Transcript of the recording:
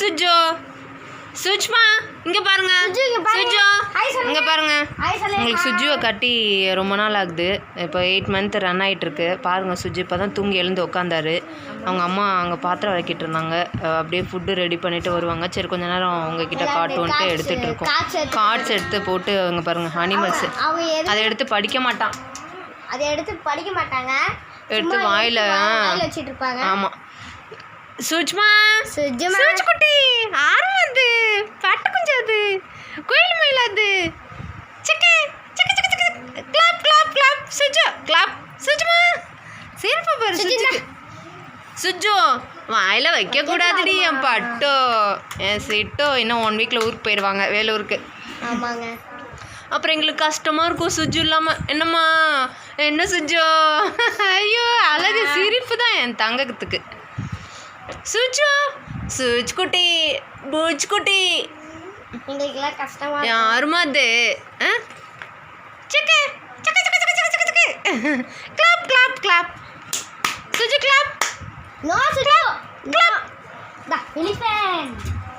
Suzhou. சுஜ்மா இங்க பாருங்க. சுஜு, இங்க பாருங்க. உங்களுக்கு சுஜுவை கட்டி ரொம்ப நாள் ஆகுது. இப்போ எயிட் மந்த் ரன் ஆயிட்டு இருக்கு பாருங்க சுஜி இப்போ தான் தூங்கி எழுந்து உட்காந்தாரு அவங்க அம்மா அங்கே பாத்திரம் வைக்கிட்டு இருந்தாங்க. அப்படியே ஃபுட்டு ரெடி பண்ணிட்டு வருவாங்க. சரி கொஞ்ச நேரம் அவங்க கிட்ட காட்டுன்ட்டு cards- எடுத்துட்டு இருக்கோம். கார்ட்ஸ் எடுத்து போட்டு அவங்க பாருங்க அனிமல்ஸ் அதை எடுத்து படிக்க மாட்டான். அதை எடுத்து படிக்க மாட்டாங்க. எடுத்து வாயில வச்சிட்டு இருப்பாங்க. ஆமா. சுஜ்மா. சுஜமா குட்டி ஆரம் அது பட்டு குஞ்சு அது கோயில் மயில் அது சிக்கு சிக்கு சிக்கு சிக்கு clap clap clap Suju clap சுஜுமா சிறப்பா பாரு சுஜு, வாயில வைக்க கூடாதுடி என் பட்டோ என் சிட்டோ இன்னும் ஒன் வீக்ல ஊருக்கு போயிடுவாங்க வேலூருக்கு ஆமாங்க அப்புறம் எங்களுக்கு கஷ்டமா இருக்கும் சுஜு இல்லாம என்னம்மா என்ன சுஜு ஐயோ அழகு சிரிப்பு தான் என் தங்கத்துக்கு சுஜு சுஜ் குட்டி பூஜ் குட்டி எங்களுக்கெல்லாம் யாருமா அது ஆ? சிக்கு சிக்கு சிக்கு சிக்கு சிக்கு சிக்கு No, Sudeo! No! The elephant!